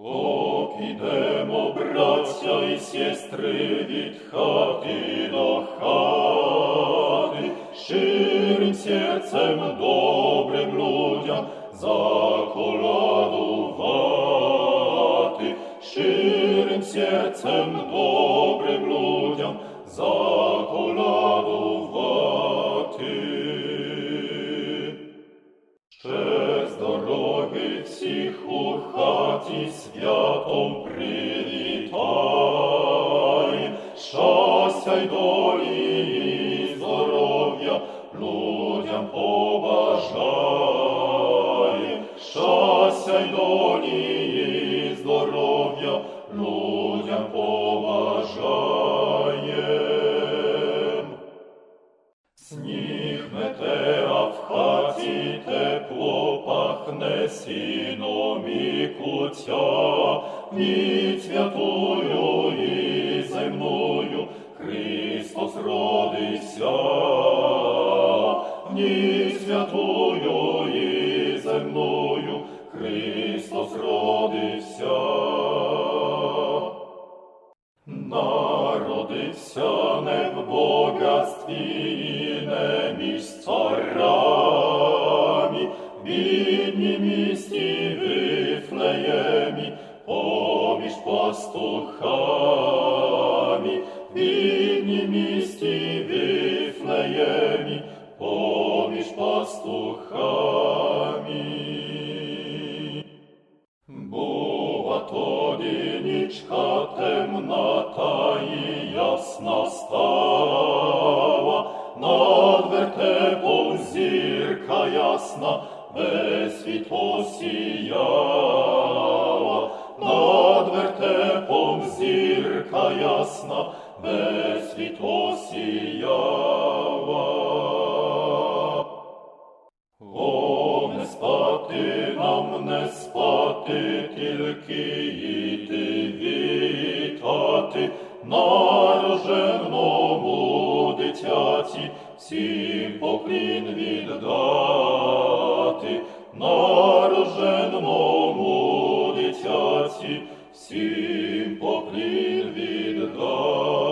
О, підемо, браття і сестри, від хати до хати, щирим серцем добрим людям заколадувати, всіх у хаті святом привітай, щастя й долі і здоров'я людям побажай, щастя й долі і здоров'я людям побажаєм. Пахне сіном і куття, святою і земною Христос родився, в ніч святою і земною Христос родився. Народився не в богатстві, не між царами, в бідній місті Вифлеємі, поміж пастухами, в бідній місті Вифлеємі, поміж пастухами. Була тоді нічка темна та і ясна зірка ясна, весь світ осіяла, над вертепом зірка ясна, весь світ осіяла. О, не спати нам, не спати, тільки йти вітати, нароженому дитяті, всім поклін віддати, славі, народженому дитяці, всім попрір віддай.